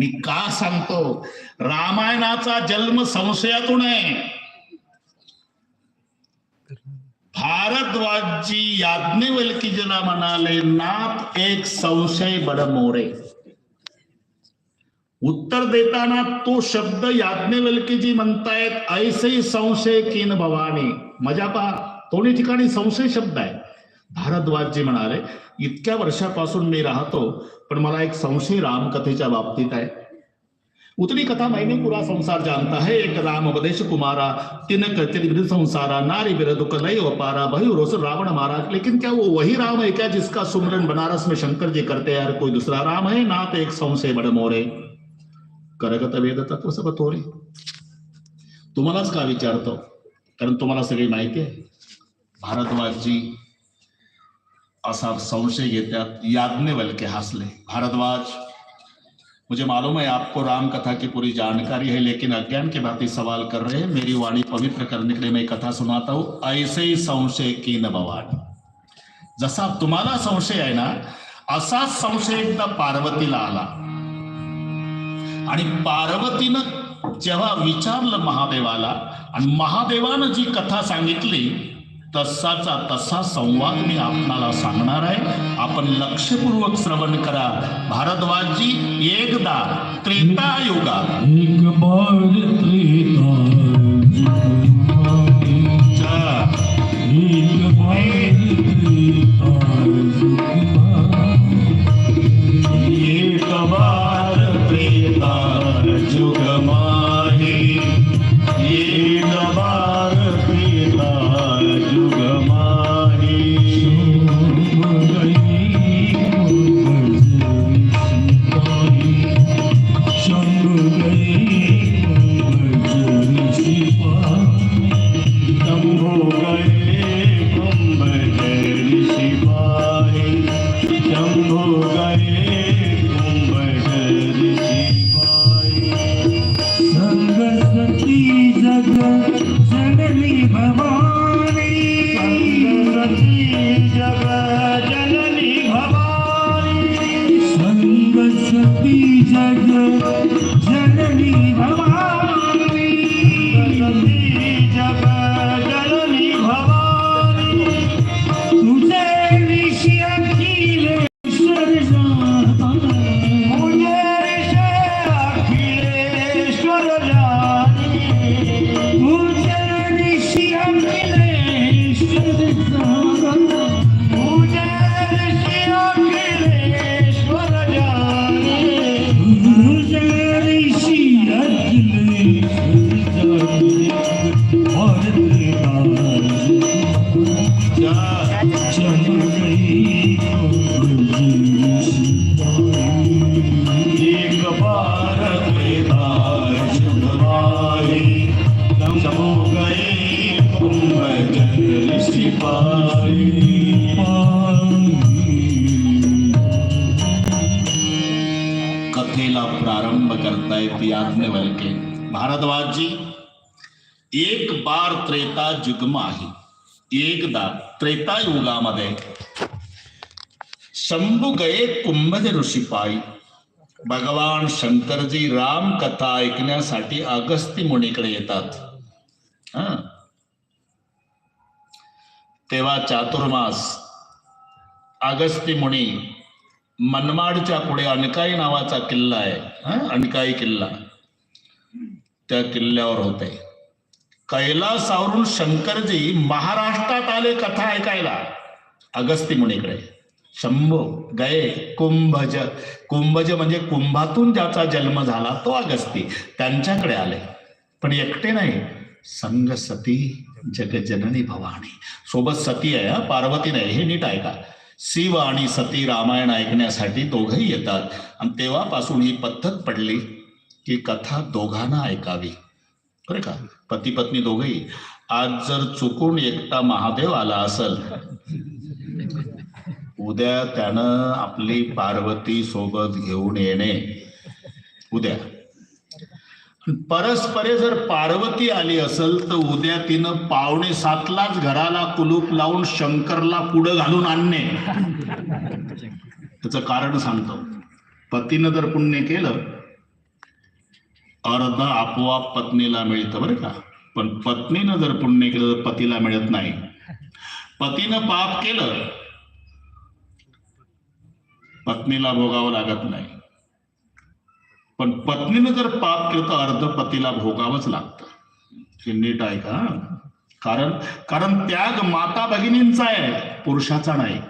मी का सांगतो? रामायणाचा जन्म संशयातून आहे. भारद्वाजी याज्ञवल्कीजीला म्हणाले नाथ एक संशय बड मोरे. उत्तर देताना तो शब्द याज्ञवल्कीजी म्हणतायत ऐसे संशय किन भवानी. मजा पहा दोन्ही ठिकाणी संशय शब्द आहे. भारद्वाजजी म्हणाले इतक्या वर्षापासून मी राहतो, पण मला एक संशय रामकथेच्या बाबतीत आहे. उतनी कथा मैंने पूरा संसार जानता है, एक राम उपदेश कुमारा, तिन करते संसारा, नारी विर दुख लय अपारा भयु रोस रावण मारा लेकिन क्या वो वही राम है क्या जिसका सुमरन बनारस में शंकर जी करते हैं यार कोई दूसरा राम है? ना तो एक संशय बड़ मोरे। करगत वेद तत्व सब थोरे तुम्हालाच का विचारतो कारण तुम्हाला सगळी माहिती आहे भारद्वाजजी असा संशय घेतात याज्ञवल्के हंसले. भारद्वाज मुझे मालूम है आपको राम कथा की पूरी जानकारी है लेकिन अज्ञान के भांति सवाल कर रहे हैं। मेरी वाणी पवित्र करने के लिए मैं कथा सुनाता हूं। ऐसे ही संशय की न भवानी जसा तुम्हाला संशय आहे ना असाच संशय एकदा पार्वतीला आला. आणि पार्वतीनं जेव्हा विचारलं महादेवाला आणि महादेवानं जी कथा सांगितली तसाचा तसा संवाद मी आपणाला सांगणार आहे. आपण लक्षपूर्वक श्रवण करा. भारद्वाजजी एकदा त्रेता युगात. एक बार त्रेता त्रेता आहे एकदा त्रेता युगामध्ये शंभू गये कुंभज ऋषीपायी भगवान शंकरजी राम कथा ऐकण्यासाठी अगस्ती मुनीकडे येतात तेव्हा चातुर्मास अगस्ती मुनी मनमाडच्या पुढे अनकाई नावाचा किल्ला आहे अनकाई किल्ला त्या किल्ल्यावर होते कैलासावरून शंकरजी महाराष्ट्रात आले कथा ऐकायला. अगस्ती मुनीकडे. शंभो गये कुंभज. कुंभज म्हणजे कुंभातून ज्याचा जन्म झाला तो अगस्ती. त्यांच्याकडे आले. पण एकटे नाही. संग सती जगजननी भवानी. सोबत सती आहे हा. पार्वती नाही. हे नीट ऐका. शिव आणि सती रामायण ऐकण्यासाठी दोघंही येतात. आणि तेव्हापासून ही पद्धत पडली की कथा दोघांना ऐकावी. बरं का? पती पत्नी दोघही. आज जर चुकून एकटा महादेव आला असल उद्या त्यानं आपली पार्वती सोबत घेऊन येणे. उद्या. परस्परे जर पार्वती आली असेल तर उद्या तिनं पावणे सातलाच घराला कुलूप लावून शंकरला पुढं घालून आणणे. त्याचं कारण सांगतो. पतीनं जर पुण्य केलं अर्ध आपोआप पत्नीला मिळतं बरं का. पण पत्नीनं जर पुण्य केलं तर पतीला मिळत नाही. पतीनं पाप केलं पत्नीला भोगावं लागत नाही. पण पत्नीनं जर पाप केलं तर अर्ध पतीला भोगावंच लागतं. हे नीट आहे का? कारण कारण त्याग माता भगिनींचा आहे पुरुषाचा नाही.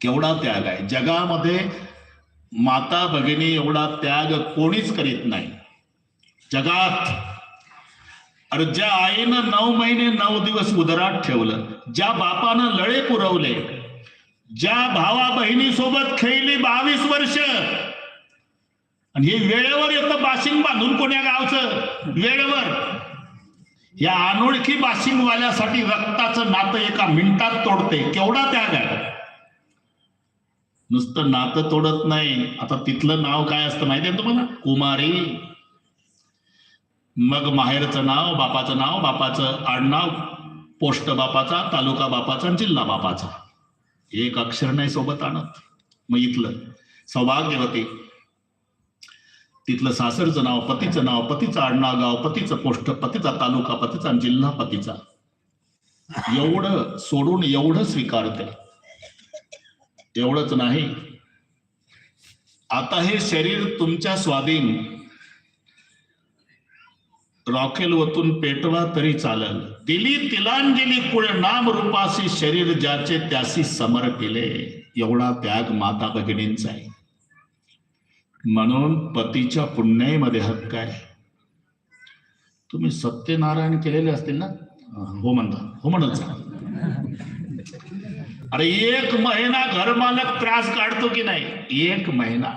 केवढा त्याग आहे. जगामध्ये माता भगिनी एवढा त्याग कोणीच करीत नाही. जगात अरे ज्या आईनं नऊ महिने नऊ दिवस उदरात ठेवलं. ज्या बापानं लळे पुरवले ज्या भावा बहिणी सोबत खेळली बावीस वर्ष आणि हे वेळेवर येतं बाशिंग बांधून कोण्या गावचं? वेळेवर. या अनोळखी बाशिंगवाल्यासाठी रक्ताचं नातं एका मिनिटात तोडते. केवढा त्याग आहे? नुसतं नातं तोडत नाही. आता तिथलं नाव काय असतं माहिती आहे तुम्हाला? कुमारी. मग माहेरचं नाव बापाचं नाव बापाचं आडनाव पोस्ट बापाचा तालुका बापाचा आणि जिल्हा बापाचा. एक अक्षर नाही सोबत आणत. मग इथलं सौभाग्य होते तिथलं सासरचं नाव पतीचं नाव पतीचं आडनाव गाव पतीचं पोस्ट पतीचा तालुका पतीचा आणि जिल्हा पतीचा. एवढं सोडून एवढं स्वीकारते. एवढंच नाही. आता हे शरीर तुमच्या स्वाधीन. रॉकेल वतून पेटवा तरी चालल. दिली तिलांजली कुळ नाम रूपासी शरीर ज्याचे त्यासी समर केले. एवढा त्याग माता भगिनींचा आहे. म्हणून पतीच्या पुण्याईमध्ये हक्क आहे. तुम्ही सत्यनारायण केलेले असतील ना? हो म्हणता. हो म्हणत अरे एक महिना घर मालक त्रास काढतो की नाही? एक महिना.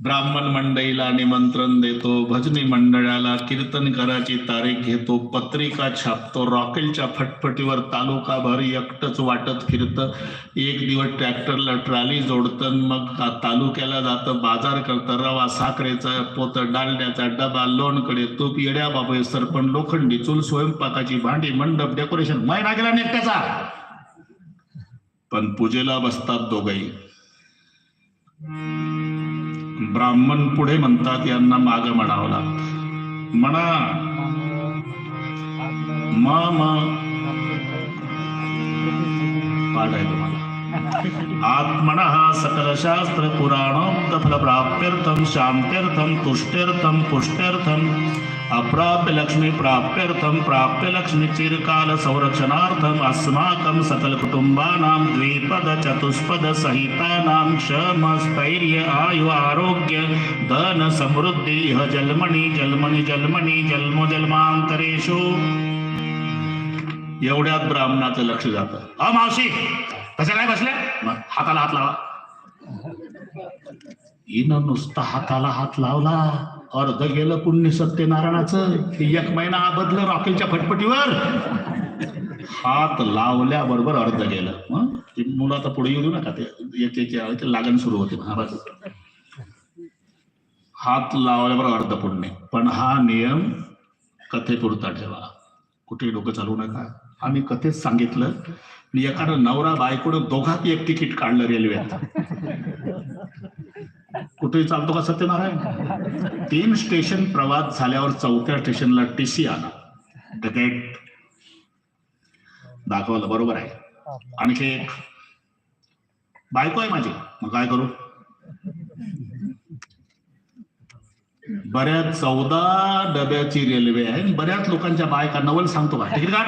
ब्राह्मण मंडळीला निमंत्रण देतो भजनी मंडळाला कीर्तन घराची तारीख घेतो पत्रिका छापतो रॉकेलच्या फटफटीवर तालुका भर एकटच वाटत फिरतं. एक दिवस ट्रॅक्टरला ट्रॉली जोडतं मग तालुक्याला जातं बाजार करतं रवा साखरेचा पोत डालड्याचा डबा लोणकडे तूप येड्या बाबा सरपण लोखंडी चूल स्वयंपाकाची भांडी मंडप डेकोरेशन. महिना गेला नेत्याचा पण पूजेला बसतात दोघही. ब्राह्मण पुढे म्हणतात यांना माग म्हणावं लागतं. म्हणा. मा मा. पाठ आहे तुम्हाला. आत्मन सकल शास्त्र पुराणोक्त फल प्राप्त्यर्थम शांत्यर्थम तुष्ट्यर्थम पुष्ट्यर्थम अप्राप्य लक्ष्मी प्राप्त्यर्थम प्राप्य लक्ष्मी चिरकाल संरक्षणार्थम अस्माकं सकल कुटुंबानां द्विपद चतुष्पद सहितानां क्षम स्थैर्य आयु आरोग्य धन समृद्धि इह जन्मनि जन्मनि जन्मनि जन्म जन्मांतरेषु एवढ्यात ब्राह्मणाचं लक्ष जातं. अमाशी कशा काय बसल्या? मग? हाताला हात लावा. हिनं नुसता हाताला हात लावला. अर्ध गेलं पुण्य सत्यनारायणाचं. एक महिना बदल रॉकेलच्या फटफटीवर हात लावल्याबरोबर अर्ध गेलं. हं? ते मुलं आता पुढे येऊ नका. ते लागण सुरू होते. हात लावल्याबरोबर अर्ध पुण्य. पण हा नियम कथेपुरता ठेवा. कुठे डोकं चालवू नका. आम्ही कथेत सांगितलं. मी एखादा नवरा बायकोनं दोघात एक तिकीट काढलं रेल्वेत. कुठेही चालतो का सत्यनारायण? तीन स्टेशन प्रवास झाल्यावर चौथ्या स्टेशनला टीसी आला तिकीट दाखवलं बरोबर आहे. आणखी एक बायको आहे माझी. मग काय करू? बऱ्याच चौदा डब्याची रेल्वे आहे आणि बऱ्याच लोकांच्या बायका नवल सांगतो का? तिकीट काढ.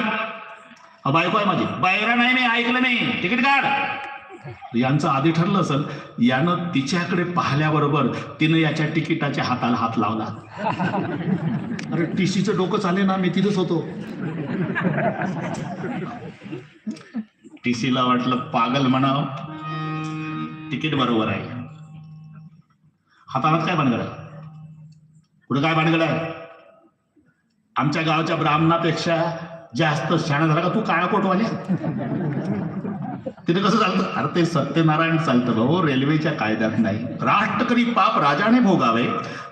बायको आहे माझी. बायरा नाही मी ऐकलं नाही. तिकीट काढ. यांचं आधी ठरलं असेल यानं तिच्याकडे पाहिल्याबरोबर तिनं याच्या तिकिटाच्या हाताला हात लावला. अरे टीसीचं डोकं चाले ना मी तिथंच होतो. टीसीला वाटलं पागल म्हणाव. तिकीट बरोबर आहे. हाताला काय भानगड? आहे कुठं काय भानगड आहे? आमच्या गावच्या ब्राह्मणापेक्षा जास्त शाणा झाला का तू काळाकोटवाले? तिथे कसं चालतं? अरे ते सत्यनारायण चालतं भाऊ हो, रेल्वेच्या कायद्यात नाही. राष्ट्रकरी पाप राजाने भोगावे.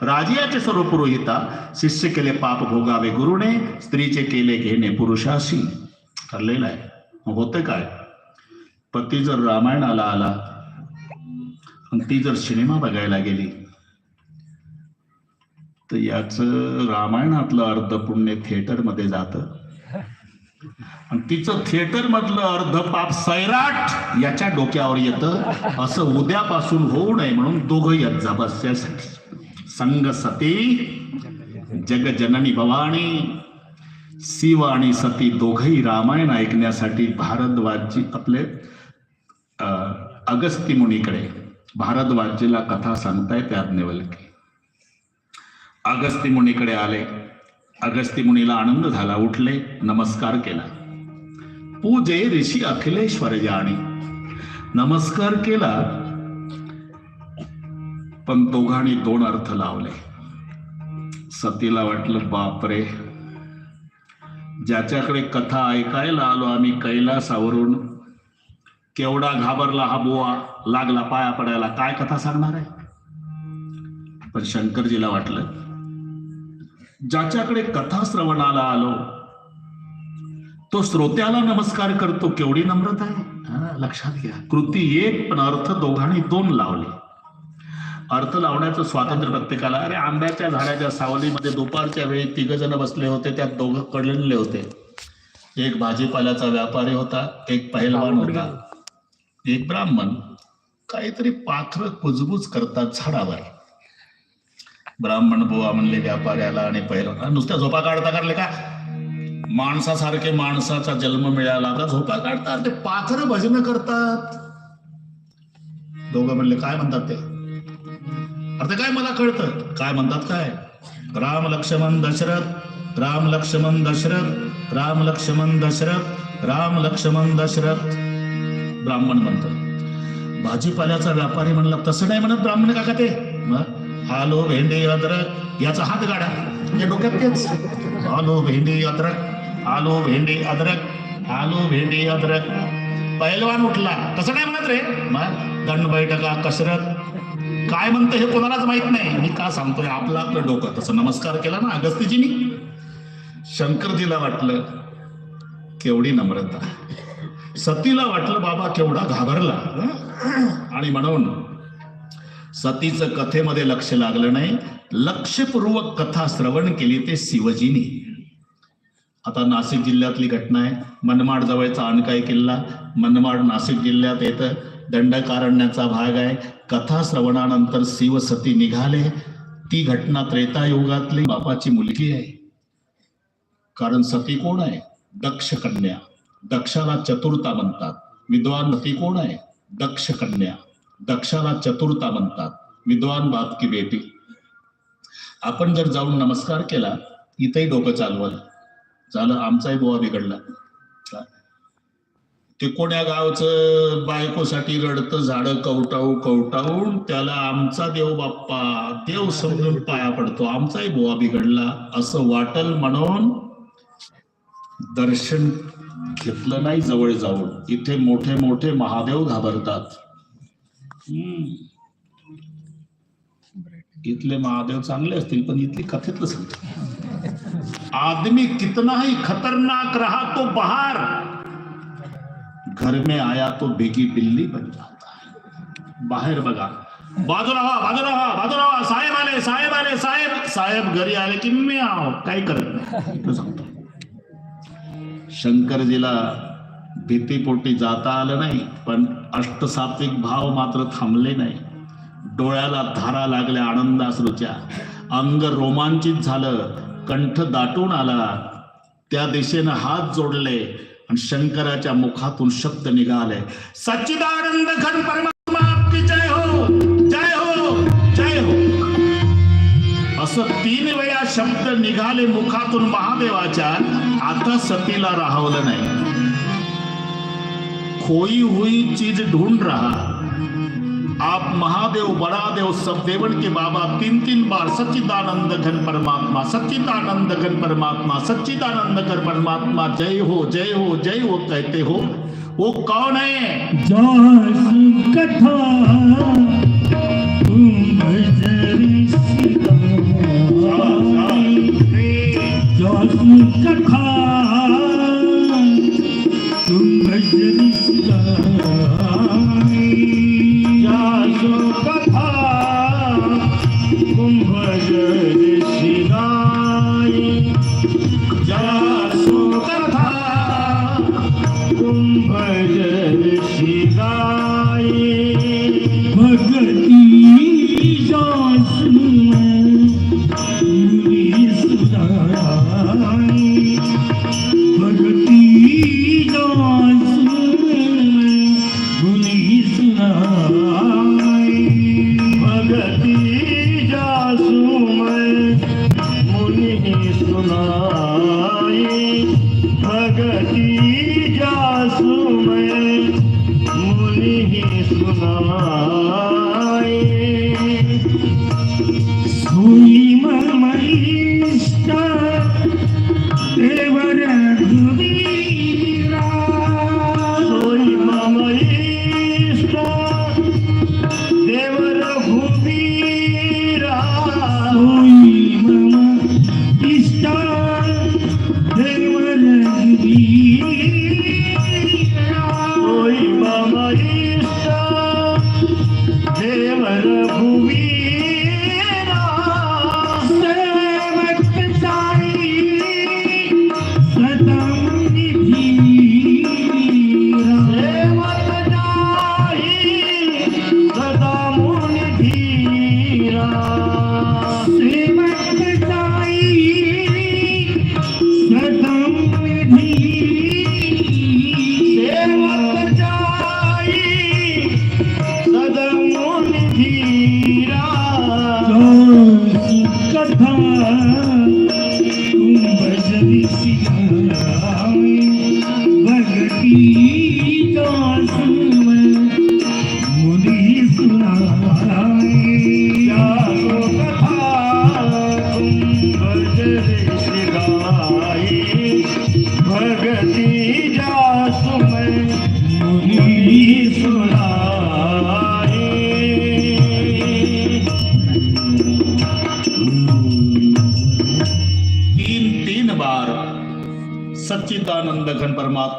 राजियाचे सर्व पुरोहिता शिष्य केले पाप भोगावे गुरुने स्त्रीचे केले घेणे पुरुषाशी. ठरलेलं आहे. होते काय? पती जर रामायणाला आला ती जर सिनेमा बघायला गेली तर याचं रामायणातलं अर्ध पुण्य थिएटरमध्ये जातं. तिचं थिएटर मधलं अर्ध पाप सैराट याच्या डोक्यावर येतं. असं उद्यापासून होऊ नये म्हणून दोघं येत जा संग सती जग जननी भवानी. शिव आणि सती दोघही रामायण ऐकण्यासाठी भारद्वाजी आपले अगस्ती मुनीकडे भारद्वाजीला कथा सांगतायत याज्ञवल्की अगस्ती मुनीकडे आले. अगस्ती मुनीला आनंद झाला उठले नमस्कार केला. पूजे ऋषी अखिलेश्वर जाणी. नमस्कार केला पण दोघांनी दोन अर्थ लावले. सतीला वाटलं बापरे. ज्याच्याकडे कथा ऐकायला आलो आम्ही कैलासावरून. केवढा घाबरला हा बुवा लागला पाया पडायला. काय कथा सांगणार आहे? पण शंकरजीला वाटलं ज्याच्याकडे कथा श्रवणाला आलो तो श्रोत्याला नमस्कार करतो केवढी नम्रता आहे. लक्षात घ्या. कृती एक पण अर्थ दोघांनी दोन लावले. अर्थ लावण्याचं स्वातंत्र्य प्रत्येकाला. अरे आंब्याच्या झाडाच्या सावलीमध्ये दुपारच्या वेळी तिघ जण बसले होते त्यात दोघं कडलेले होते. एक भाजीपाल्याचा व्यापारी होता एक पहिलवान होता. एक ब्राह्मण. काहीतरी पाखर कुजबूज करतात झाडावर. ब्राह्मण बुवा म्हणले व्यापाऱ्याला आणि पहिला नुसत्या झोपा काढता करले का? माणसासारखे माणसाचा जन्म मिळाला का झोपा काढतात? ते पाखर भजन करतात. दोघं म्हणले काय म्हणतात ते? अरे ते काय मला कळतं? काय म्हणतात काय? राम लक्ष्मण दशरथ राम लक्ष्मण दशरथ राम लक्ष्मण दशरथ राम लक्ष्मण दशरथ. ब्राह्मण म्हणतो. भाजीपाल्याचा व्यापारी म्हणला तसं नाही म्हणत ब्राह्मण काका ते. मग? आलो भेंडी अद्रक. याचा हात गाडा या म्हणजे डोक्यात तेच. आलो भेंडी अद्रक. आलो भेंडी अद्रक. आलो भेंडी अद्रक. पहिलवान उठला. तसं नाही म्हणत रे? मग दंड बैठका कसरत. काय म्हणतं हे कोणालाच माहीत नाही. मी का सांगतोय? आपलं आपलं डोकं. तसं नमस्कार केला ना अगस्तीजीनी शंकरजीला वाटलं केवढी नम्रता. सतीला वाटलं बाबा केवढा घाबरला. आणि म्हणून सतीचं कथेमध्ये लक्ष लागलं नाही. लक्षपूर्वक कथा श्रवण केली ते शिवजीनी. आता नाशिक जिल्ह्यातली घटना आहे. मनमाड जवळचा अनकाई किल्ला. मनमाड नाशिक जिल्ह्यात येतं. दंडकारण्याचा भाग आहे. कथा श्रवणानंतर शिव सती निघाले. ती घटना त्रेतायुगातली बापाची मुलगी आहे. कारण सती कोण आहे? दक्ष कन्या. दक्षाला चतुर्ता म्हणतात. विद्वान सती कोण आहे? दक्ष कन्या. दक्षाला चतुर्ता म्हणतात. विद्वान बाप की बेटी. आपण जर जाऊन नमस्कार केला इथेही डोकं चालवलं. झालं आमचाही बुवा बिघडला. ते कोण्या गावचं बायकोसाठी रडतं झाड कवटावू कवटावून त्याला आमचा देव बाप्पा देव समजून पाया पडतो. आमचाही बुवा बिघडला. असं वाटल म्हणून दर्शन घेतलं नाही जवळ जाऊन. इथे मोठे मोठे महादेव घाबरतात. इथले महादेव चांगले असतील पण इथली कथेतलं सांगतो. आदमी कितना ही खतरनाक रहा तो बाहर. घर में आया तो बेगी बिल्ली बन जाता है. बाहेर बघा बाजूला व्हा बाजूला व्हा बाजूला व्हा साहेब आले साहेब आले साहेब. साहेब घरी आले की मी आहो? काही करत नाही. सांगतो. शंकरजीला भीतीपोटी जाता आलं नाही पण अष्टसात्विक भाव मात्र थांबले नाही. डोळ्याला धारा लागल्या आनंदाश्रूच्या. अंग रोमांचित झालं कंठ दाटून आला. त्या दिशेनं हात जोडले आणि शंकराच्या मुखातून शब्द निघाले. सच्चिदानंद घन परमात्मा आपकी जय हो जय हो जय हो. असं तीन वेळा शब्द निघाले मुखातून महादेवाच्या आता सतीला राहवलं नाही. खोई हुई चीज़ ढूंढ रहा आप महादेव बड़ा देव सब देवन के बाबा तीन तीन बार सच्चिदानंद घन परमात्मा, सच्चिदानंद घन परमात्मा, सच्चिदानंद घन परमात्मा, जय हो जय हो जय हो कहते हो, वो कौन है? कथा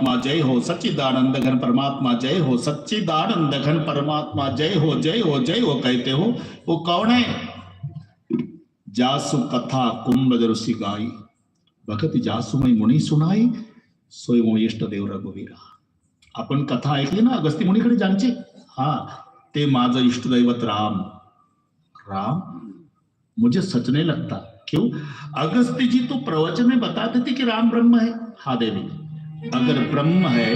परमात्मा जय हो, सच्चिदानंद घन परमात्मा जय हो, सच्चिदानंद घन परमात्मा जय हो जय हो जय हो कहते हो, वो कौन है? जासु कथा कुंभ ऋषि गाई। भगत जासुमय मुनी सुनाई, सोय मो इष्ट देव रघुवीरा। आपण कथा ऐकली ना, अगस्ती मुनीकडे ज्यांची हा, ते माझं इष्टदैवत राम। राम, मुझे सच नहीं लगता। क्यों? अगस्त्य जी तो प्रवचन में बताते थे कि राम ब्रह्म है। हा देवी अगर ब्रह्म है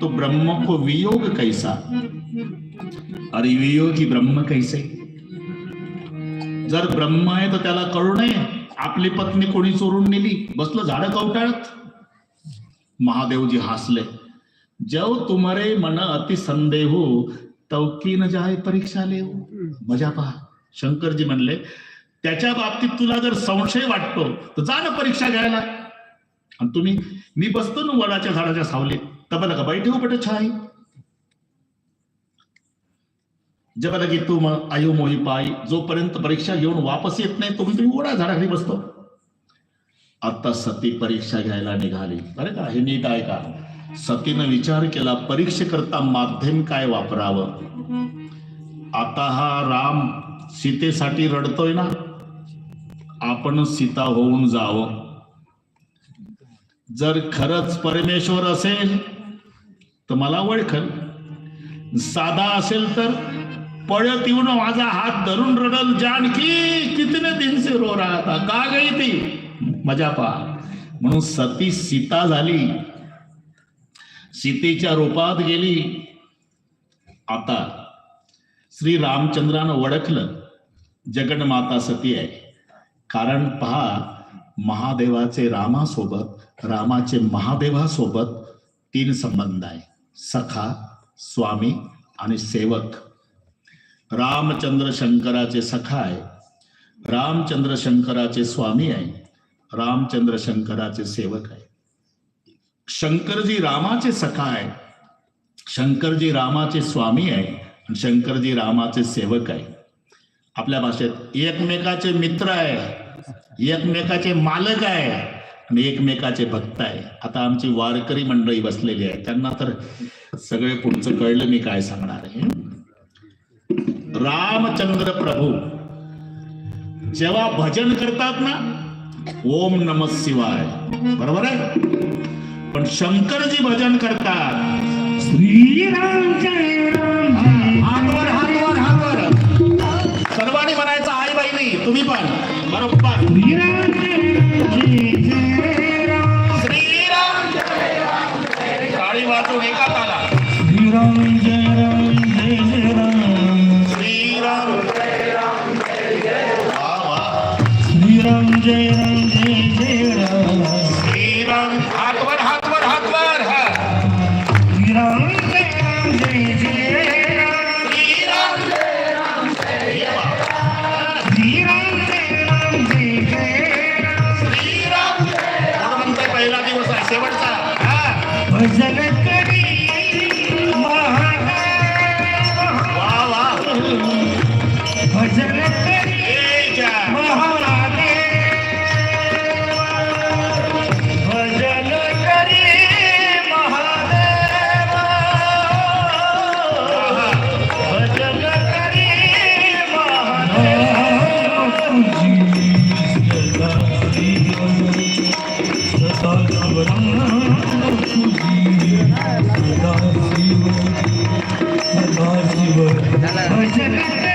तो ब्रह्म को वियोग कैसा? अरे वियोगी ब्रह्म कैसे? जर ब्रह्म आहे तर त्याला कळू नये आपली पत्नी कोणी चोरून नेली? बसलं झाड कवटाळत महादेवजी हसले. जव तुम्हारे मन अति संदेह हो, तव न जाय परीक्षा लेव. मजा पहा. शंकरजी म्हणले त्याच्या बाबतीत तुला जर संशय वाटतो तर जा ना परीक्षा घ्यायला. आणि तुम्ही मी बसतो ना वडाच्या झाडाच्या सावलीत. तब का बैठे हो बेटा छाई जब की तू मग आयो मोही पायी जोपर्यंत परीक्षा घेऊन वापस येत नाही तुम्ही तुम्ही ओढा झाडाखाली बसतो. आता सती परीक्षा घ्यायला निघाली. अरे का हे नीट आहे का? सतीनं विचार केला परीक्षेकरता माध्यम काय वापरावं? आता हा राम सीतेसाठी रडतोय ना? आपण सीता होऊन जावं. जर खरंच परमेश्वर असेल तर मला ओळखल. साधा असेल तर पळत येऊन माझा हात धरून रडल जानकी कितने दिन से रो रहा था का गई ती मजा पा. म्हणून सती सीता झाली. सीतेच्या रूपात गेली. आता श्री रामचंद्रानं ओळखलं जगन्माता सती आहे. कारण पहा महादेवाचे रामासोबत रामाचे महादेवासोबत तीन संबंध आहे. सखा स्वामी आणि सेवक. रामचंद्र शंकराचे सखा आहे. रामचंद्र शंकराचे स्वामी आहे. रामचंद्र शंकराचे सेवक आहे. शंकरजी रामाचे सखा आहे. शंकरजी रामाचे स्वामी आहे आणि शंकरजी रामाचे सेवक आहे. आपल्या भाषेत एकमेकाचे मित्र आहे. एकमेकाचे मालक आहे आणि एकमेकाचे भक्त आहे. आता आमची वारकरी मंडळी बसलेली आहे त्यांना तर सगळे पुढचं कळलं मी काय सांगणार आहे. रामचंद्र प्रभू जेव्हा भजन करतात ना ओम नम शिवाय. बरोबर आहे? पण शंकरजी भजन करतात. श्रीराम तुम्ही पण. बरोबर. श्रीराम टाळी वाजून एका ताला. श्रीराम जय राम. जय जय राम. श्रीराम वा वा. श्रीराम जय राम. Thank you.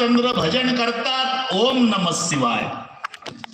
रामचंद्र भजन करतात. ओम नम शिवाय.